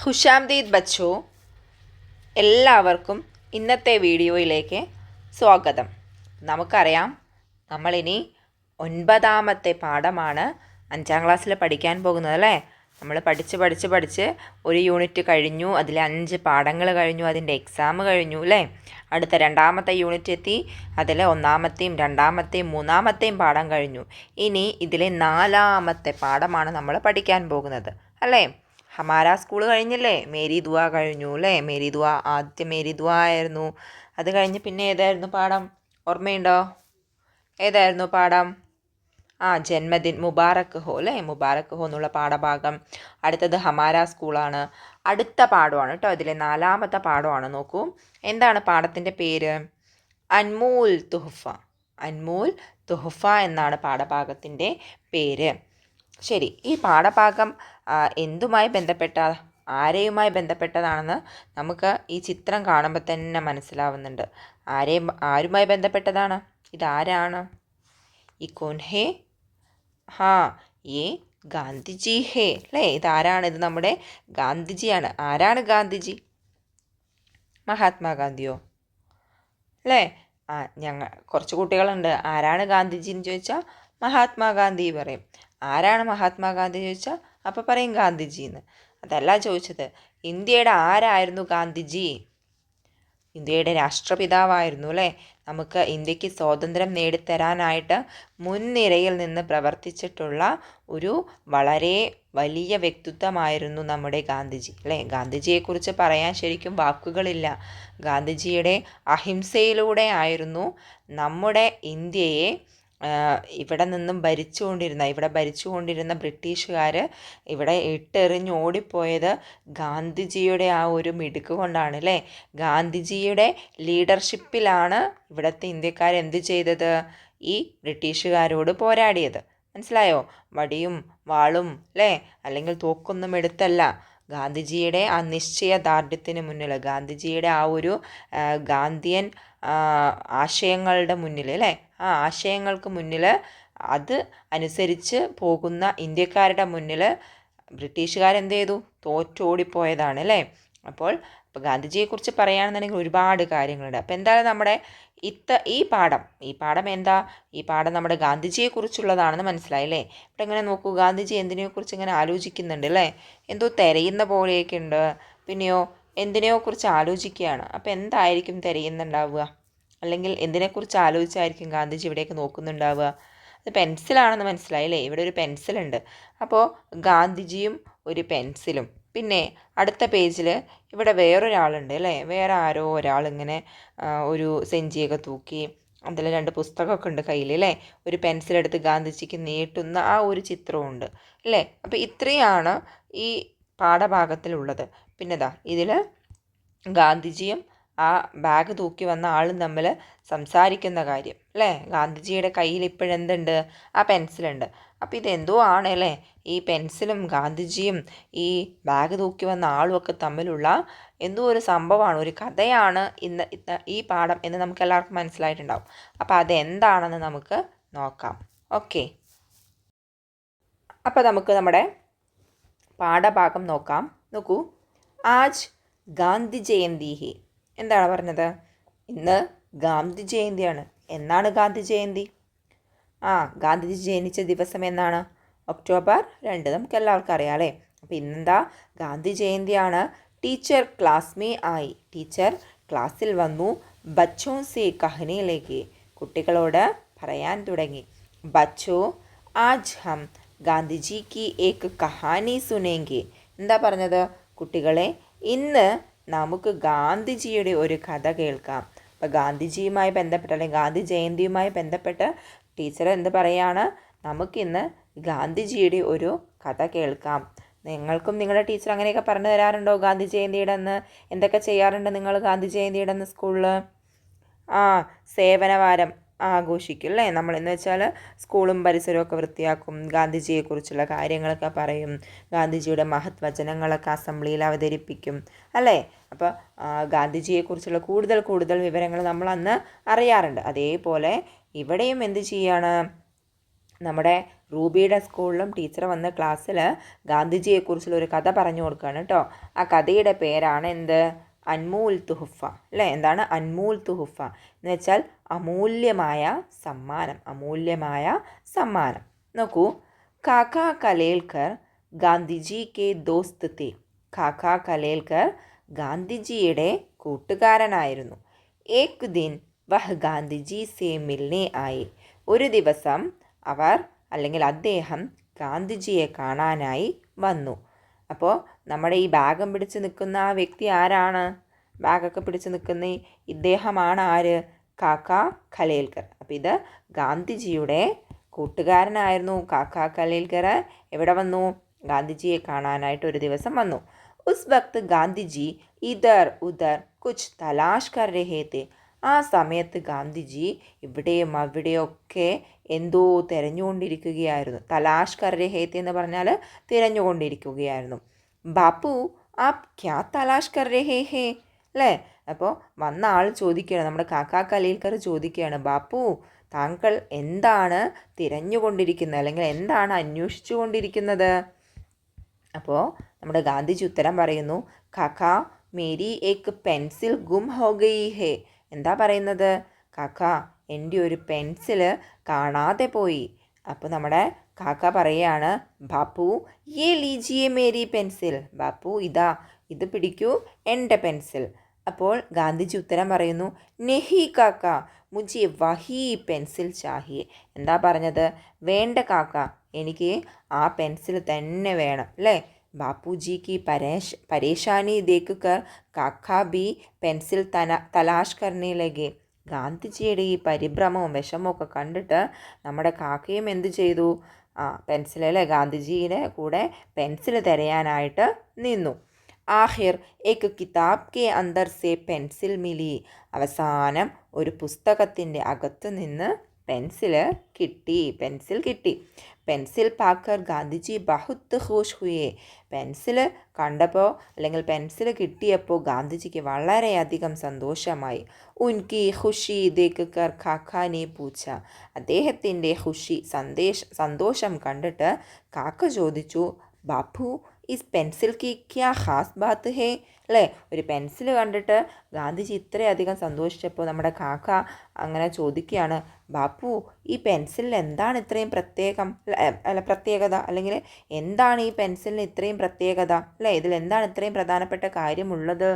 ഹുഷാംദീദ് ബച്ചോ എല്ലാവർക്കും ഇന്നത്തെ വീഡിയോയിലേക്ക് സ്വാഗതം. നമുക്കറിയാം നമ്മളിനി ഒൻപതാമത്തെ പാഠമാണ് അഞ്ചാം ക്ലാസ്സിൽ പഠിക്കാൻ പോകുന്നത് അല്ലേ? നമ്മൾ പഠിച്ച് പഠിച്ച് പഠിച്ച് ഒരു യൂണിറ്റ് കഴിഞ്ഞു അതിലെ അഞ്ച് പാഠങ്ങൾ കഴിഞ്ഞു അതിന്റെ എക്സാം കഴിഞ്ഞു അല്ലേ? അടുത്ത രണ്ടാമത്തെ യൂണിറ്റ് എത്തി അതിലെ ഒന്നാമത്തെയും രണ്ടാമത്തെയും മൂന്നാമത്തെയും പാഠം കഴിഞ്ഞു. ഇനി ഇതിലെ നാലാമത്തെ പാഠമാണ് നമ്മൾ പഠിക്കാൻ പോകുന്നത് അല്ലേ? ഹമാര സ്കൂൾ കഴിഞ്ഞല്ലേ? മേരി ദുവ കഴിഞ്ഞു അല്ലേ മേരി ദുവ ആദ്യ മേരി ദുവ ആയിരുന്നു. അത് കഴിഞ്ഞ് പിന്നെ ഏതായിരുന്നു പാഠം? ഓർമ്മയുണ്ടോ? ഏതായിരുന്നു പാഠം? ആ ജന്മദിൻ മുബാറക്ക് ഹോ അല്ലേ മുബാറക്ക് ഹോ എന്നുള്ള പാഠഭാഗം. അടുത്തത് ഹമാര സ്കൂളാണ്. അടുത്ത പാഠമാണ് കേട്ടോ അതിലെ നാലാമത്തെ പാഠമാണ്. നോക്കൂ. എന്താണ് പാഠത്തിന്റെ പേര്? അൻമൂൽ തുഹഫ. അൻമൂൽ തുഹഫ എന്നാണ് പാഠഭാഗത്തിന്റെ പേര്. ശരി ഈ പാഠഭാഗം എന്തുമായി ബന്ധപ്പെട്ട ആരെയുമായി ബന്ധപ്പെട്ടതാണെന്ന് നമുക്ക് ഈ ചിത്രം കാണുമ്പോൾ തന്നെ മനസ്സിലാവുന്നുണ്ട്. ആരെയും ആരുമായി ബന്ധപ്പെട്ടതാണ്? ഇതാരാണ്? ഈ കൊൻഹേ ഹാ? ഈ ഗാന്ധിജി ഹേ അല്ലേ? ഇതാരാണ്? ഇത് നമ്മുടെ ഗാന്ധിജിയാണ്. ആരാണ് ഗാന്ധിജി? മഹാത്മാഗാന്ധിയോ? അല്ലേ? ആ ഞങ്ങൾ കുറച്ച് കുട്ടികളുണ്ട്. ആരാണ് ഗാന്ധിജി എന്ന് ചോദിച്ചാൽ മഹാത്മാഗാന്ധി പറയും. ആരാണ് മഹാത്മാഗാന്ധി ചോദിച്ചാൽ അപ്പോൾ പറയും ഗാന്ധിജി എന്ന് അതല്ല ചോദിച്ചത് ഇന്ത്യയുടെ ആരായിരുന്നു ഗാന്ധിജി? ഇന്ത്യയുടെ രാഷ്ട്രപിതാവായിരുന്നു അല്ലേ? നമുക്ക് ഇന്ത്യയ്ക്ക് സ്വാതന്ത്ര്യം നേടിത്തരാനായിട്ട് മുൻനിരയിൽ നിന്ന് പ്രവർത്തിച്ചിട്ടുള്ള ഒരു വളരെ വലിയ വ്യക്തിത്വമായിരുന്നു നമ്മുടെ ഗാന്ധിജി അല്ലേ? ഗാന്ധിജിയെക്കുറിച്ച് പറയാൻ ശരിക്കും വാക്കുകളില്ല. ഗാന്ധിജിയുടെ അഹിംസയിലൂടെ ആയിരുന്നു നമ്മുടെ ഇന്ത്യയെ ഇവിടെ നിന്നും ഭരിച്ചുകൊണ്ടിരുന്ന ഇവിടെ ഭരിച്ചുകൊണ്ടിരുന്ന ബ്രിട്ടീഷുകാർ ഇവിടെ ഇട്ടെറിഞ്ഞ് ഓടിപ്പോയത് ഗാന്ധിജിയുടെ ആ ഒരു മിടുക്ക് കൊണ്ടാണ് അല്ലേ ഗാന്ധിജിയുടെ ലീഡർഷിപ്പിലാണ് ഇവിടുത്തെ ഇന്ത്യക്കാർ എന്ത് ചെയ്തത്? ഈ ബ്രിട്ടീഷുകാരോട് പോരാടിയത്. മനസ്സിലായോ? വടിയും വാളും അല്ലേ അല്ലെങ്കിൽ തോക്കൊന്നും എടുത്തല്ല. ഗാന്ധിജിയുടെ ആ നിശ്ചയദാർഢ്യത്തിന് മുന്നിൽ ഗാന്ധിജിയുടെ ആ ഒരു ഗാന്ധിയൻ ആശയങ്ങളുടെ മുന്നിൽ അല്ലേ ആ ആശയങ്ങൾക്ക് മുന്നിൽ അത് അനുസരിച്ച് പോകുന്ന ഇന്ത്യക്കാരുടെ മുന്നിൽ ബ്രിട്ടീഷുകാരെന്ത് ചെയ്തു തോറ്റോടിപ്പോയതാണ് അല്ലേ? അപ്പോൾ ഇപ്പോൾ ഗാന്ധിജിയെക്കുറിച്ച് പറയുകയാണെന്നുണ്ടെങ്കിൽ ഒരുപാട് കാര്യങ്ങളുണ്ട്. അപ്പോൾ എന്തായാലും നമ്മുടെ ഇത്ത ഈ പാഠം ഈ പാഠം എന്താ? ഈ പാഠം നമ്മുടെ ഗാന്ധിജിയെക്കുറിച്ചുള്ളതാണെന്ന് മനസ്സിലായി അല്ലേ? ഇവിടെ ഇങ്ങനെ നോക്കൂ ഗാന്ധിജി എന്തിനെക്കുറിച്ച് ഇങ്ങനെ ആലോചിക്കുന്നുണ്ട് അല്ലേ? എന്തോ തിരയുന്ന പോലെയൊക്കെ ഉണ്ട് പിന്നെയോ എന്തിനെയോ കുറിച്ച് ആലോചിക്കുകയാണ്. അപ്പോൾ എന്തായിരിക്കും തിരയുന്നുണ്ടാവുക? അല്ലെങ്കിൽ എന്തിനെക്കുറിച്ച് ആലോചിച്ചായിരിക്കും ഗാന്ധിജി ഇവിടേക്ക് നോക്കുന്നുണ്ടാവുക? അത് പെൻസിലാണെന്ന് മനസ്സിലായി അല്ലേ ഇവിടെ ഒരു പെൻസിലുണ്ട്. അപ്പോൾ ഗാന്ധിജിയും ഒരു പെൻസിലും. പിന്നെ അടുത്ത പേജിൽ ഇവിടെ വേറൊരാളുണ്ട് അല്ലേ? വേറെ ആരോ ഒരാൾ ഇങ്ങനെ ഒരു സെഞ്ചിയൊക്കെ തൂക്കി അതിൽ രണ്ട് പുസ്തകമൊക്കെ ഉണ്ട് കയ്യിൽ അല്ലേ? ഒരു പെൻസിലെടുത്ത് ഗാന്ധിജിക്ക് നീട്ടുന്ന ആ ഒരു ചിത്രമുണ്ട് അല്ലേ? അപ്പോൾ ഇത്രയാണ് ഈ പാഠഭാഗത്തിലുള്ളത്. പിന്നെതാ ഇതിൽ ഗാന്ധിജിയും ആ ബാഗ് തൂക്കി വന്ന ആളും തമ്മിൽ സംസാരിക്കുന്ന കാര്യം അല്ലേ? ഗാന്ധിജിയുടെ കയ്യിൽ ഇപ്പോഴെന്തുണ്ട്? ആ പെൻസിലുണ്ട്. അപ്പോൾ ഇതെന്തോ ആണ് അല്ലേ? ഈ പെൻസിലും ഗാന്ധിജിയും ഈ ബാഗ് തൂക്കി വന്ന ആളും ഒക്കെ തമ്മിലുള്ള എന്തോ ഒരു സംഭവമാണ് ഒരു കഥയാണ് ഇന്ന് ഈ പാഠം എന്ന് നമുക്ക് എല്ലാവർക്കും മനസ്സിലായിട്ടുണ്ടാവും. അപ്പോൾ അതെന്താണെന്ന് നമുക്ക് നോക്കാം. ഓക്കെ. അപ്പോൾ നമുക്ക് നമ്മുടെ പാഠഭാഗം നോക്കാം. നോക്കൂ. ആജ് ഗാന്ധി ജയന്തി എന്താണ് പറഞ്ഞത്? ഇന്ന് ഗാന്ധി ജയന്തിയാണ്. എന്നാണ് ഗാന്ധി ജയന്തി? ആ ഗാന്ധിജി ജനിച്ച ദിവസം എന്നാണ്? ഒക്ടോബർ രണ്ട് നമുക്ക് എല്ലാവർക്കും അറിയാം അല്ലേ? അപ്പോൾ ഇന്നെന്താ? ഗാന്ധി ജയന്തിയാണ് ടീച്ചർ ക്ലാസ് മേ ആയി. ടീച്ചർ ക്ലാസ്സിൽ വന്നു. ബച്ചോ സി കഹനയിലേക്ക് കുട്ടികളോട് പറയാൻ തുടങ്ങി. ബച്ചോ ആജ് ഹം ഗാന്ധിജി കി ഏക്ക് കഹാനി സുനേങ്കി. എന്താ പറഞ്ഞത്? കുട്ടികളെ ഇന്ന് നമുക്ക് ഗാന്ധിജിയുടെ ഒരു കഥ കേൾക്കാം. അപ്പോൾ ഗാന്ധിജിയുമായി ബന്ധപ്പെട്ട് അല്ലെങ്കിൽ ഗാന്ധി ജയന്തിയുമായി ബന്ധപ്പെട്ട് ടീച്ചർ എന്ത് പറയാണ്? നമുക്കിന്ന് ഗാന്ധിജിയുടെ ഒരു കഥ കേൾക്കാം. നിങ്ങൾക്കും നിങ്ങളുടെ ടീച്ചർ അങ്ങനെയൊക്കെ പറഞ്ഞു തരാറുണ്ടോ ഗാന്ധി ജയന്തിയുടെ അന്ന്? എന്തൊക്കെ ചെയ്യാറുണ്ട് നിങ്ങൾ ഗാന്ധി ജയന്തിയുടെ അന്ന് സ്കൂളിൽ ആ സേവനവാരം. ആഘോഷിക്കും അല്ലേ? നമ്മൾ എന്ന് വെച്ചാൽ സ്കൂളും പരിസരവും ഒക്കെ വൃത്തിയാക്കും. ഗാന്ധിജിയെക്കുറിച്ചുള്ള കാര്യങ്ങളൊക്കെ പറയും. ഗാന്ധിജിയുടെ മഹത് വചനങ്ങളൊക്കെ അസംബ്ലിയിൽ അവതരിപ്പിക്കും അല്ലേ? അപ്പോൾ ഗാന്ധിജിയെക്കുറിച്ചുള്ള കൂടുതൽ കൂടുതൽ വിവരങ്ങൾ നമ്മൾ അന്ന് അറിയാറുണ്ട്. അതേപോലെ ഇവിടെയും എന്ത് ചെയ്യാണ്? നമ്മുടെ റൂബിയുടെ സ്കൂളിലും ടീച്ചർ വന്ന ക്ലാസ്സിൽ ഗാന്ധിജിയെക്കുറിച്ചുള്ള ഒരു കഥ പറഞ്ഞു കൊടുക്കുകയാണ് കേട്ടോ. ആ കഥയുടെ പേരാണ് എന്ത്? അൻമൂൽ തുഹുഫ അല്ലേ? എന്താണ് അൻമൂൽ തുഹുഫ? എന്ന് വെച്ചാൽ അമൂല്യമായ സമ്മാനം അമൂല്യമായ സമ്മാനം. നോക്കൂ കാക്ക കലേൽക്കർ ഗാന്ധിജി കെ ദോസ്ത് തേ കാക്ക കലേൽക്കർ ഗാന്ധിജിയുടെ കൂട്ടുകാരനായിരുന്നു. ഏക് ദിൻ വഹ് ഗാന്ധിജി സേ മിൽനെ ആയി. ഒരു ദിവസം അവർ അല്ലെങ്കിൽ അദ്ദേഹം ഗാന്ധിജിയെ കാണാനായി വന്നു. അപ്പോൾ നമ്മുടെ ഈ ബാഗം പിടിച്ച് നിൽക്കുന്ന ആ വ്യക്തി ആരാണ്? ബാഗൊക്കെ പിടിച്ച് നിൽക്കുന്ന ഇദ്ദേഹമാണ് ആര്? കാക്ക ഖലേൽക്കർ അപ്പം ഇത് ഗാന്ധിജിയുടെ കൂട്ടുകാരനായിരുന്നു കാക്ക ഖലേൽക്കർ എവിടെ വന്നു? ഗാന്ധിജിയെ കാണാനായിട്ട് ഒരു ദിവസം വന്നു. ഉസ് വക്ത് ഗാന്ധിജി ഇതർ ഉദർ കുച്ച് തലാഷ് കർ ആ സമയത്ത് ഗാന്ധിജി ഇവിടെയും അവിടെയൊക്കെ എന്തോ തിരഞ്ഞുകൊണ്ടിരിക്കുകയായിരുന്നു. തലാഷ് കർ എന്ന് പറഞ്ഞാൽ തിരഞ്ഞുകൊണ്ടിരിക്കുകയായിരുന്നു. ബാപ്പു ആപ് ക്യാ തലാഷ് കർ ഹേ? അല്ലേ അപ്പോൾ വന്ന ആൾ ചോദിക്കുകയാണ്. നമ്മുടെ കാക്കാ കലീൽക്കർ ചോദിക്കുകയാണ്. ബാപ്പു താങ്കൾ എന്താണ് തിരഞ്ഞുകൊണ്ടിരിക്കുന്നത്? അല്ലെങ്കിൽ എന്താണ് അന്വേഷിച്ചു കൊണ്ടിരിക്കുന്നത് അപ്പോൾ നമ്മുടെ ഗാന്ധിജി ഉത്തരം പറയുന്നു. കാക്ക മേരി ഏക്ക് പെൻസിൽ ഗും ഹോ ഗയി ഹേ. എന്താ പറയുന്നത്? കാക്ക എന്റെ ഒരു പെൻസിൽ കാണാതെ പോയി. അപ്പോൾ നമ്മുടെ കാക്ക പറയാണ് ബാപ്പു ഏ ലീജിയെ മേരി പെൻസിൽ. ബാപ്പു ഇതാ ഇത് പിടിക്കൂ എന്റെ പെൻസിൽ. അപ്പോൾ ഗാന്ധിജി ഉത്തരം പറയുന്നു നെഹി കാക്ക മുജി വഹി പെൻസിൽ ചാഹി. എന്താ പറഞ്ഞത്? വേണ്ട കാക്ക എനിക്ക് ആ പെൻസിൽ തന്നെ വേണം. അല്ലേ? ബാപ്പുജി കി പരേഷ് പരേഷാനി ഇതേക്ക് കർ കാക്ക ബി പെൻസിൽ തന തലാഷ് കർണിയിലേക്ക് ലഗേ ഗാന്ധിജിയുടെ ഈ പരിഭ്രമവും വിഷമവും ഒക്കെ കണ്ടിട്ട് നമ്മുടെ കാക്കയും എന്ത് ചെയ്തു? ആ പെൻസിൽ അല്ലേ ഗാന്ധിജിയുടെ കൂടെ പെൻസിൽ തിരയാനായിട്ട് നിന്നു. ആഹിർ ഏക്ക് കിതാബ് കെ അന്തർ സെ പെൻസിൽ മിലി. അവസാനം ഒരു പുസ്തകത്തിന്റെ അകത്ത് നിന്ന് പെൻസിൽ കിട്ടി പെൻസിൽ കിട്ടി. പെൻസിൽ പാക്കർ ഗാന്ധിജി ബഹുത്ത് ഖുഷ് ഹുയെ. പെൻസിൽ കണ്ടപ്പോൾ അല്ലെങ്കിൽ പെൻസിൽ കിട്ടിയപ്പോൾ ഗാന്ധിജിക്ക് വളരെയധികം സന്തോഷമായി. ഉൻകി ഖുഷി ദേക്കർ കാക്കാനെ പൂച്ച. അദ്ദേഹത്തിന്റെ ഖുഷി സന്ദേശ സന്തോഷം കണ്ടിട്ട് കാക്ക ചോദിച്ചു ബാപ്പു ഈ പെൻസിൽ കി ക്യാ ഖാസ് ബാത്ത് ഹേ അല്ലേ ഒരു പെൻസിൽ കണ്ടിട്ട് ഗാന്ധിജി ഇത്രയധികം സന്തോഷിച്ചപ്പോൾ നമ്മുടെ കാക്ക അങ്ങനെ ചോദിക്കുകയാണ് ബാപ്പു ഈ പെൻസിലിൽ എന്താണ് ഇത്രയും പ്രത്യേകം അല്ല പ്രത്യേകത? അല്ലെങ്കിൽ എന്താണ് ഈ പെൻസിലിന് ഇത്രയും പ്രത്യേകത? അല്ലേ ഇതിൽ എന്താണ് ഇത്രയും പ്രധാനപ്പെട്ട കാര്യമുള്ളത്?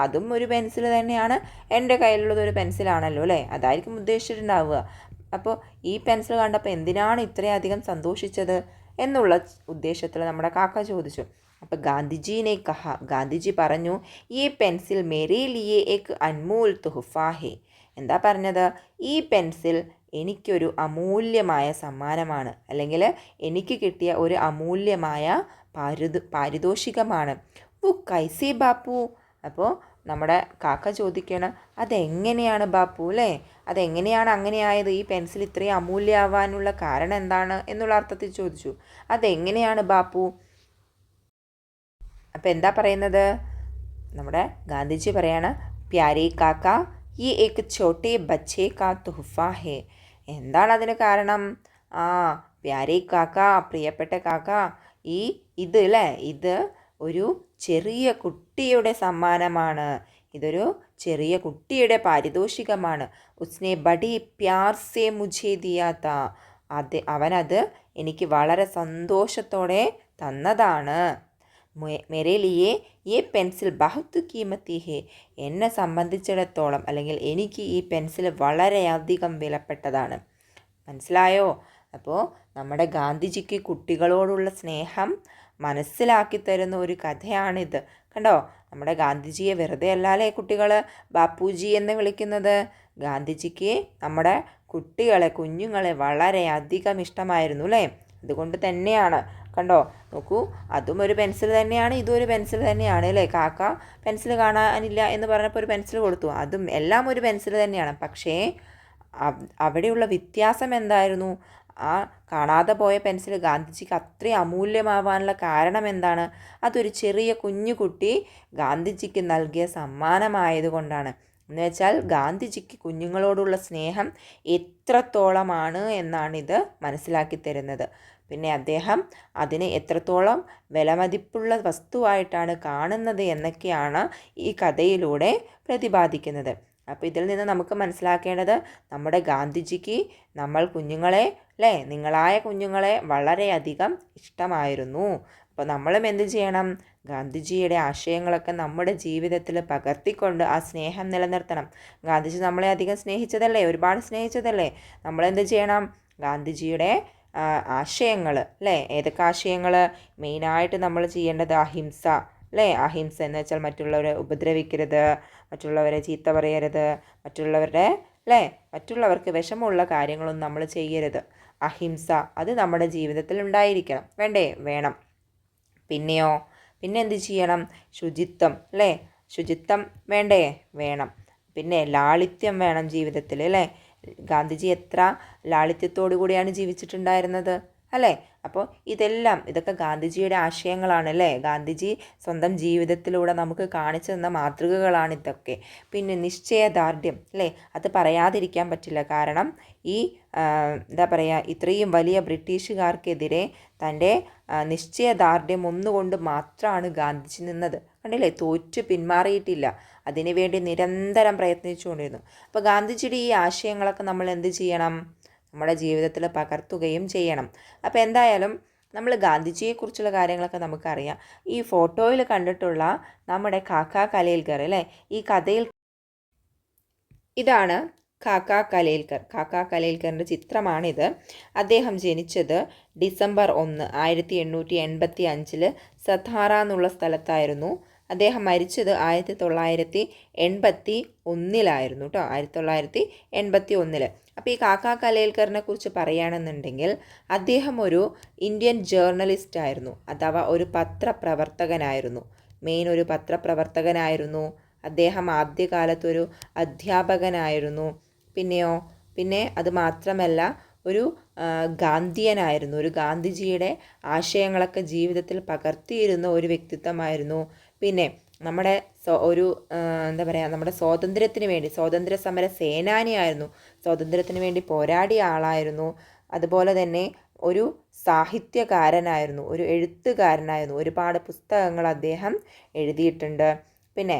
അതും ഒരു പെൻസിൽ തന്നെയാണ്. എന്റെ കയ്യിലുള്ളത് ഒരു പെൻസിലാണല്ലോ അല്ലേ അതായിരിക്കും ഉദ്ദേശിച്ചിട്ടുണ്ടാവുക. അപ്പോൾ ഈ പെൻസിൽ കണ്ടപ്പോൾ എന്തിനാണ് ഇത്രയധികം സന്തോഷിച്ചത്? എന്നുള്ള ഉദ്ദേശത്തിൽ നമ്മുടെ കാക്ക ചോദിച്ചു. അപ്പോൾ ഗാന്ധിജീനെ കഹ ഗാന്ധിജി പറഞ്ഞു ഈ പെൻസിൽ മേരെ ലിയെ എക് അൻമൂൽ തുഹഫാ ഹേ. എന്താ പറഞ്ഞത്? ഈ പെൻസിൽ എനിക്കൊരു അമൂല്യമായ സമ്മാനമാണ് അല്ലെങ്കിൽ എനിക്ക് കിട്ടിയ ഒരു അമൂല്യമായ പാരിതോ പാരിതോഷികമാണ്. വു കൈസേ ബാപ്പു. അപ്പോൾ നമ്മുടെ കാക്ക ചോദിക്കണം അതെങ്ങനെയാണ് ബാപ്പു അല്ലേ അതെങ്ങനെയാണ് അങ്ങനെയായത് ഈ പെൻസിൽ ഇത്രയും അമൂല്യമാവാനുള്ള കാരണം എന്താണ്? എന്നുള്ള അർത്ഥത്തിൽ ചോദിച്ചു. അതെങ്ങനെയാണ് ബാപ്പു? അപ്പം എന്താ പറയുന്നത്? നമ്മുടെ ഗാന്ധിജി പറയാണ് പ്യാരി കാക്ക ഈ ഏക്ക് ചോട്ടേ ബച്ചേ കാ തുഹഫ ഹേ. എന്താണ് അതിന് കാരണം? ആ പ്യാരി കാക്ക പ്രിയപ്പെട്ട കാക്ക ഈ ഇത് അല്ലേ ഇത് ഒരു ചെറിയ കുട്ടിയുടെ സമ്മാനമാണ്. ഇതൊരു ചെറിയ കുട്ടിയുടെ പാരിതോഷികമാണ്. ഉസ്നെ ബഡി പ്യാർ സേ മുझे ദിയാത്ത അത് അവനത് എനിക്ക് വളരെ സന്തോഷത്തോടെ തന്നതാണ്. മെരെ ലിയെ ഈ പെൻസിൽ ബഹുത്ത് കീമത്തി ഹേ. എന്നെ സംബന്ധിച്ചിടത്തോളം അല്ലെങ്കിൽ എനിക്ക് ഈ പെൻസിൽ വളരെയധികം വിലപ്പെട്ടതാണ്. മനസ്സിലായോ? അപ്പോൾ നമ്മുടെ ഗാന്ധിജിക്ക് കുട്ടികളോടുള്ള സ്നേഹം മനസ്സിലാക്കി തരുന്ന ഒരു കഥയാണിത്. കണ്ടോ? നമ്മുടെ ഗാന്ധിജിയെ വെറുതെ അല്ലാലേ കുട്ടികൾ ബാപ്പുജി എന്ന് വിളിക്കുന്നത്? ഗാന്ധിജിക്ക് നമ്മുടെ കുട്ടികളെ കുഞ്ഞുങ്ങളെ വളരെയധികം ഇഷ്ടമായിരുന്നു അല്ലേ? അതുകൊണ്ട് തന്നെയാണ്. കണ്ടോ? നോക്കൂ അതും ഒരു പെൻസിൽ തന്നെയാണ് ഇതും ഒരു പെൻസിൽ തന്നെയാണ് അല്ലേ? കാക്ക പെൻസിൽ കാണാനില്ല എന്ന് പറഞ്ഞപ്പോൾ ഒരു പെൻസിൽ കൊടുത്തു. അതും എല്ലാം ഒരു പെൻസിൽ തന്നെയാണ്. പക്ഷേ അവിടെയുള്ള വ്യത്യാസം എന്തായിരുന്നു? ആ കാണാതെ പോയ പെൻസിൽ ഗാന്ധിജിക്ക് അത്രയും അമൂല്യമാവാനുള്ള കാരണം എന്താണ്? അതൊരു ചെറിയ കുഞ്ഞു കുട്ടി ഗാന്ധിജിക്ക് നൽകിയ സമ്മാനമായതുകൊണ്ടാണ് എന്ന് വെച്ചാൽ ഗാന്ധിജിക്ക് കുഞ്ഞുങ്ങളോടുള്ള സ്നേഹം എത്രത്തോളമാണ് എന്നാണിത് മനസ്സിലാക്കി തരുന്നത്. പിന്നെ അദ്ദേഹം അതിനെ എത്രത്തോളം വിലമതിപ്പുള്ള വസ്തുവായിട്ടാണ് കാണുന്നത് എന്നൊക്കെയാണ് ഈ കഥയിലൂടെ പ്രതിപാദിക്കുന്നത്. അപ്പോൾ ഇതിൽ നിന്ന് നമുക്ക് മനസ്സിലാക്കേണ്ടത് നമ്മുടെ ഗാന്ധിജിക്ക് നമ്മൾ കുഞ്ഞുങ്ങളെ അല്ലേ നിങ്ങളായ കുഞ്ഞുങ്ങളെ വളരെയധികം ഇഷ്ടമായിരുന്നു. അപ്പോൾ നമ്മളും എന്ത് ചെയ്യണം? ഗാന്ധിജിയുടെ ആശയങ്ങളൊക്കെ നമ്മുടെ ജീവിതത്തിൽ പകർത്തിക്കൊണ്ട് ആ സ്നേഹം നിലനിർത്തണം. ഗാന്ധിജി നമ്മളെ അധികം സ്നേഹിച്ചതല്ലേ? ഒരുപാട് സ്നേഹിച്ചതല്ലേ? നമ്മളെന്ത് ചെയ്യണം? ഗാന്ധിജിയുടെ ആശയങ്ങൾ അല്ലേ ഏതൊക്കെ ആശയങ്ങൾ മെയിനായിട്ട് നമ്മൾ ചെയ്യേണ്ടത്? അഹിംസ അല്ലേ അഹിംസ എന്ന് വെച്ചാൽ മറ്റുള്ളവരെ ഉപദ്രവിക്കരുത് മറ്റുള്ളവരെ ചീത്ത പറയരുത് മറ്റുള്ളവരുടെ അല്ലേ മറ്റുള്ളവർക്ക് വിഷമമുള്ള കാര്യങ്ങളൊന്നും നമ്മൾ ചെയ്യരുത്. അഹിംസ അത് നമ്മുടെ ജീവിതത്തിൽ ഉണ്ടായിരിക്കണം. വേണ്ടേ? വേണം. പിന്നെയോ? പിന്നെ എന്ത് ചെയ്യണം? ശുചിത്വം അല്ലേ? ശുചിത്വം വേണ്ടേ? വേണം. പിന്നെ ലാളിത്യം വേണം ജീവിതത്തിൽ അല്ലേ? ഗാന്ധിജി എത്ര ലാളിത്യത്തോടു കൂടിയാണ് ജീവിച്ചിട്ടുണ്ടായിരുന്നത്? അല്ലേ? അപ്പോൾ ഇതെല്ലാം ഇതൊക്കെ ഗാന്ധിജിയുടെ ആശയങ്ങളാണ് അല്ലേ ഗാന്ധിജി സ്വന്തം ജീവിതത്തിലൂടെ നമുക്ക് കാണിച്ചു തന്ന മാതൃകകളാണ് ഇതൊക്കെ. പിന്നെ നിശ്ചയദാർഢ്യം അല്ലേ? അത് പറയാതിരിക്കാൻ പറ്റില്ല. കാരണം ഈ എന്താ പറയുക ഇത്രയും വലിയ ബ്രിട്ടീഷുകാർക്കെതിരെ തന്റെ നിശ്ചയദാർഢ്യം ഒന്നുകൊണ്ട് മാത്രമാണ് ഗാന്ധിജി നിന്നത്. കണ്ടില്ലേ? തോറ്റ് പിന്മാറിയിട്ടില്ല. അതിനുവേണ്ടി നിരന്തരം പ്രയത്നിച്ചുകൊണ്ടിരുന്നു. അപ്പോൾ ഗാന്ധിജിയുടെ ഈ ആശയങ്ങളൊക്കെ നമ്മൾ എന്ത് ചെയ്യണം? നമ്മുടെ ജീവിതത്തിൽ പകർത്തുകയും ചെയ്യണം. അപ്പോൾ എന്തായാലും നമ്മൾ ഗാന്ധിജിയെക്കുറിച്ചുള്ള കാര്യങ്ങളൊക്കെ നമുക്കറിയാം. ഈ ഫോട്ടോയിൽ കണ്ടിട്ടുള്ള നമ്മുടെ കാക്ക കലേൽക്കർ അല്ലേ? ഈ കഥയിൽ ഇതാണ് കാക്ക കലേൽക്കർ കാക്ക കലേൽക്കറിന്റെ ചിത്രമാണിത്. അദ്ദേഹം ജനിച്ചത് ഡിസംബർ ഒന്ന് ആയിരത്തി എണ്ണൂറ്റി എൺപത്തി അഞ്ചിൽ സത്താറ എന്നുള്ള സ്ഥലത്തായിരുന്നു. അദ്ദേഹം മരിച്ചത് ആയിരത്തി തൊള്ളായിരത്തി എൺപത്തി ഒന്നിലായിരുന്നു കേട്ടോ ആയിരത്തി തൊള്ളായിരത്തി എൺപത്തി ഒന്നിൽ അപ്പോൾ ഈ കാക്ക കലേൽക്കറിനെ കുറിച്ച് പറയുകയാണെന്നുണ്ടെങ്കിൽ അദ്ദേഹം ഒരു ഇന്ത്യൻ ജേർണലിസ്റ്റ് ആയിരുന്നു. അഥവാ ഒരു പത്രപ്രവർത്തകനായിരുന്നു. മെയിൻ ഒരു പത്രപ്രവർത്തകനായിരുന്നു. അദ്ദേഹം ആദ്യകാലത്തൊരു അധ്യാപകനായിരുന്നു. പിന്നെയോ? പിന്നെ അത് മാത്രമല്ല ഒരു ഗാന്ധിയനായിരുന്നു. ഒരു ഗാന്ധിജിയുടെ ആശയങ്ങളൊക്കെ ജീവിതത്തിൽ പകർത്തിയിരുന്ന ഒരു വ്യക്തിത്വമായിരുന്നു. പിന്നെ നമ്മുടെ ഒരു എന്താ പറയുക നമ്മുടെ സ്വാതന്ത്ര്യത്തിന് വേണ്ടി സ്വാതന്ത്ര്യ സമര സേനാനിയായിരുന്നു സ്വാതന്ത്ര്യത്തിന് വേണ്ടി പോരാടിയ ആളായിരുന്നു. അതുപോലെ തന്നെ ഒരു സാഹിത്യകാരനായിരുന്നു ഒരു എഴുത്തുകാരനായിരുന്നു. ഒരുപാട് പുസ്തകങ്ങൾ അദ്ദേഹം എഴുതിയിട്ടുണ്ട്. പിന്നെ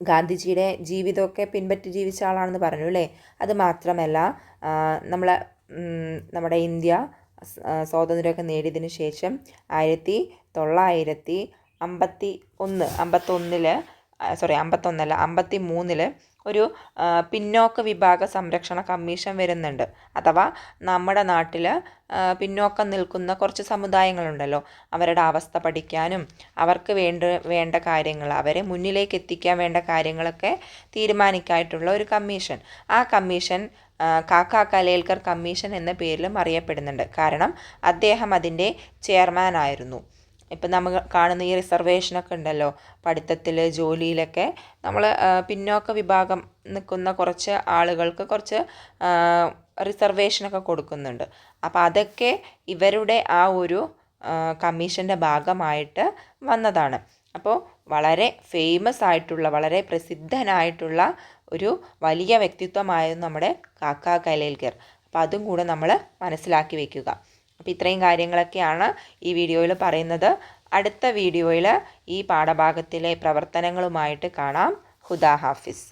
ഗാന്ധിജിയുടെ ജീവിതമൊക്കെ പിൻപറ്റി ജീവിച്ച ആളാണെന്ന് പറഞ്ഞു അല്ലേ? അത് മാത്രമല്ല നമ്മളെ നമ്മുടെ ഇന്ത്യ സ്വാതന്ത്ര്യമൊക്കെ നേടിയതിനു ശേഷം ആയിരത്തി തൊള്ളായിരത്തി അമ്പത്തി ഒന്ന് അമ്പത്തൊന്നിൽ സോറി അമ്പത്തൊന്നല്ല അമ്പത്തി മൂന്നിൽ ഒരു പിന്നോക്ക വിഭാഗ സംരക്ഷണ കമ്മീഷൻ വരുന്നുണ്ട്. അഥവാ നമ്മുടെ നാട്ടിൽ പിന്നോക്കം നിൽക്കുന്ന കുറച്ച് സമുദായങ്ങളുണ്ടല്ലോ. അവരുടെ അവസ്ഥ പഠിക്കാനും അവർക്ക് വേണ്ട വേണ്ട കാര്യങ്ങൾ അവരെ മുന്നിലേക്ക് എത്തിക്കാൻ വേണ്ട കാര്യങ്ങളൊക്കെ തീരുമാനിക്കായിട്ടുള്ള ഒരു കമ്മീഷൻ. ആ കമ്മീഷൻ കാക്ക കലേൽക്കർ കമ്മീഷൻ എന്ന പേരിലും അറിയപ്പെടുന്നുണ്ട്. കാരണം അദ്ദേഹം അതിന്റെ ചെയർമാനായിരുന്നു. ഇപ്പം നമ്മൾ കാണുന്ന ഈ റിസർവേഷനൊക്കെ ഉണ്ടല്ലോ പഠിത്തത്തിൽ ജോലിയിലൊക്കെ നമ്മൾ പിന്നോക്ക വിഭാഗം നിൽക്കുന്ന കുറച്ച് ആളുകൾക്ക് കുറച്ച് റിസർവേഷനൊക്കെ കൊടുക്കുന്നുണ്ട്. അപ്പോൾ അതൊക്കെ ഇവരുടെ ആ ഒരു കമ്മീഷന്റെ ഭാഗമായിട്ട് വന്നതാണ്. അപ്പോൾ വളരെ ഫേമസ് ആയിട്ടുള്ള വളരെ പ്രസിദ്ധനായിട്ടുള്ള ഒരു വലിയ വ്യക്തിത്വമായിരുന്നു നമ്മുടെ കാക്ക കലേൽക്കർ. അപ്പോൾ അതും കൂടെ നമ്മൾ മനസ്സിലാക്കി വെക്കുക. അപ്പോൾ ഇത്രയും കാര്യങ്ങളൊക്കെയാണ് ഈ വീഡിയോയിൽ പറയുന്നത്. അടുത്ത വീഡിയോയിൽ ഈ പാഠഭാഗത്തിലെ പ്രവർത്തനങ്ങളുമായിട്ട് കാണാം. ഹുദാ ഹാഫിസ്.